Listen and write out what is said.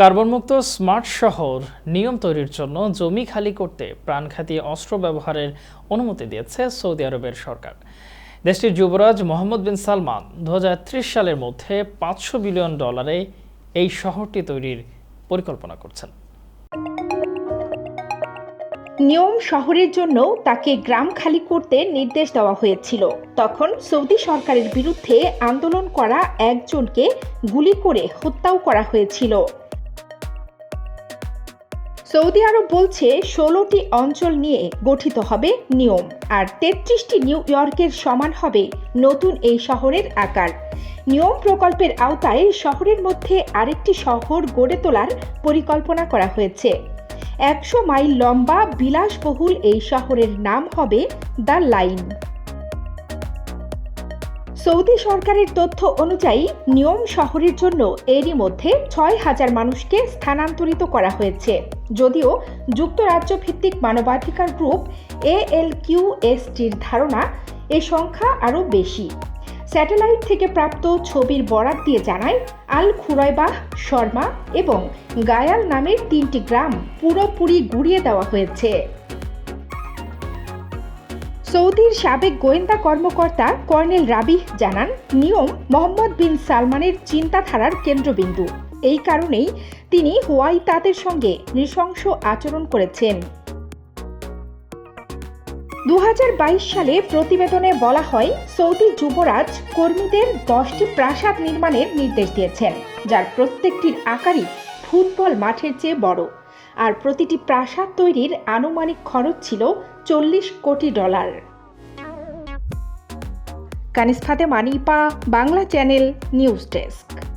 কার্বনমুক্ত smart শহর নিয়ম তৈরির জন্য জমি খালি করতে প্রাণঘাতী অস্ত্র ব্যবহারের অনুমতি দিয়েছে সৌদি আরবের সরকার। দেশটির যুবরাজ মোহাম্মদ বিন সালমান দুহাজার ত্রিশ সালের মধ্যে পাঁচশো বিলিয়ন ডলারে এই শহরটি তৈরির পরিকল্পনা করছেন। নিয়ম শহরের জন্য তাকে গ্রাম খালি করতে নির্দেশ দেওয়া হয়েছিল। তখন সৌদি সরকারের বিরুদ্ধে আন্দোলন করা একজনকে গুলি করে হত্যাও করা হয়েছিল। সৌদি আরব বলছে ষোলোটি অঞ্চল নিয়ে গঠিত হবে নিয়ম, আর তেত্রিশটি নিউ ইয়র্কের সমান হবে নতুন এই শহরের আকার। নিয়ম প্রকল্পের আওতায় শহরের মধ্যে আরেকটি শহর গড়ে তোলার পরিকল্পনা করা হয়েছে। একশো মাইল লম্বা বিলাসবহুল এই শহরের নাম হবে দ্য লাইন। সৌদি সরকারের তথ্য অনুযায়ী, নিয়ম শহরের জন্য এরই মধ্যে ছয় হাজার মানুষকে স্থানান্তরিত করা হয়েছে। যদিও যুক্তরাজ্য ভিত্তিক মানবাধিকার গ্রুপ এএল কিউএসটির ধারণা, এ সংখ্যা আরও বেশি। স্যাটেলাইট থেকে প্রাপ্ত ছবির বরাত দিয়ে জানায়, আল খুরাইবাহ, শর্মা এবং গায়াল নামের তিনটি গ্রাম পুরোপুরি গুড়িয়ে দেওয়া হয়েছে। সৌদির সাবেক গোয়েন্দা কর্মকর্তা কর্নেল রাবিহ জানান, নিয়ম মোহাম্মদ বিন সালমানের চিন্তাধারার কেন্দ্রবিন্দু। এই কারণেই তিনি হোয়াই তাদের সঙ্গে নৃশংস আচরণ করেছেন। দু হাজার বাইশ সালে প্রতিবেদনে বলা হয়, সৌদি যুবরাজ কর্মীদের দশটি প্রাসাদ নির্মাণের নির্দেশ দিয়েছেন, যার প্রত্যেকটির আকারই ফুটবল মাঠের চেয়ে বড়। আর প্রতিটি প্রাসাদ তৈরির আনুমানিক খরচ ছিল চল্লিশ কোটি ডলার। কানিস মানিপা বাংলা চ্যানেল নিউজ ডেস্ক।